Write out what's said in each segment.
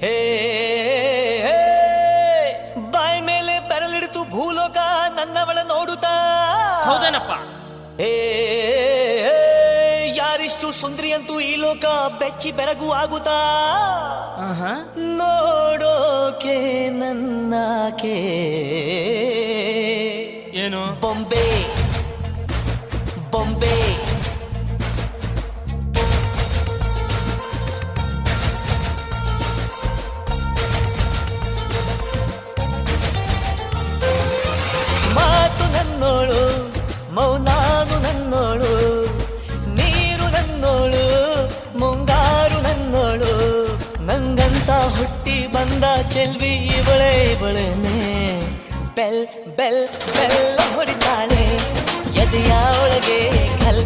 ಹೇ ಬಾಯ್ ಮೇಲೆ ಬೆರಳಿಡಿತು ಭೂಲೋಕ ನನ್ನವಳ ನೋಡುತ್ತಾ? ಹೌದೇನಪ್ಪ? ಹೇ ಯಾರಿಷ್ಟು ಸುಂದ್ರಿ ಅಂತೂ ಈ ಲೋಕ ಬೆಚ್ಚಿ ಬೆರಗು ಆಗುತ್ತಾ? ಆಹಾ. ನೋಡೋಕೆ ನನ್ನಾಕೆ. ಏನು? ಬೊಂಬೆ. ಬೊಂಬೆ. ನಂಗಂತ ಹುಟ್ಟಿ ಬಂದ ಚೆಲ್ವಿ ಇವಳೆ ಇವಳೇನೆ. ಬೆಲ್ ಬೆಲ್ ಬೆಲ್ಲ ಹೊಡಿತಾಳೆ. ಎದೆಯ ಒಳಗೆ ಖಲ್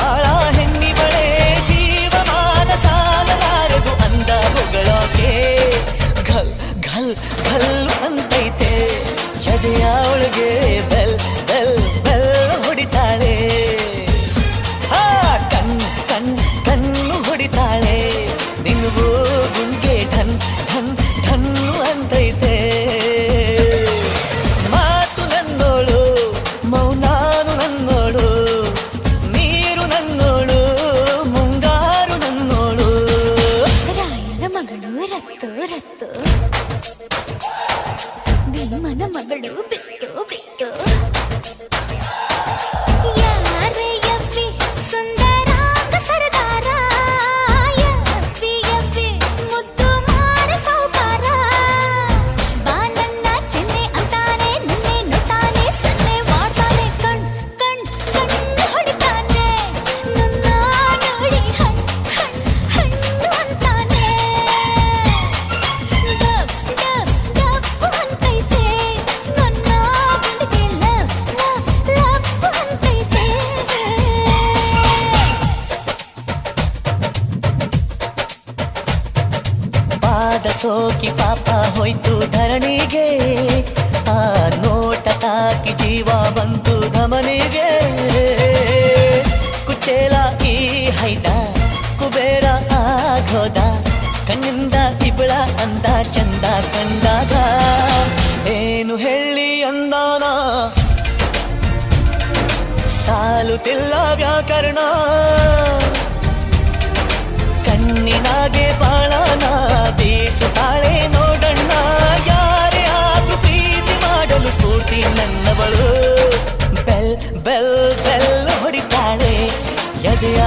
ಬಾಳ మన మగడు బిట్టు బిట్టు. ಸೋಕಿ ಪಾಪ ಹೋಯ್ತು ಧರಣಿಗೆ, ಆ ನೋಟ ತಾಕಿ ಜೀವ ಬಂತು ಧಮನಿಗೆ. ಕುಚೇಲ ಈ ಹೈದ, ಕುಬೇರ ಆಗೋದ ಕಣ್ಣಿಂದ ಇಬಳ ಅಂದ ಚಂದ ಕಂಡಾಗ. ಏನು ಹೇಳಿ ಅಂದಾನ? ಸಾಲುತ್ತಿಲ್ಲ ವ್ಯಾಕರಣ. ಕಣ್ಣಿನಾಗೆ ನನ್ನವಳು ಬೆಲ್ ಬೆಲ್ ಬೆಲ್ ಹೊಡಿತಾಳೆ ಎದೆಯ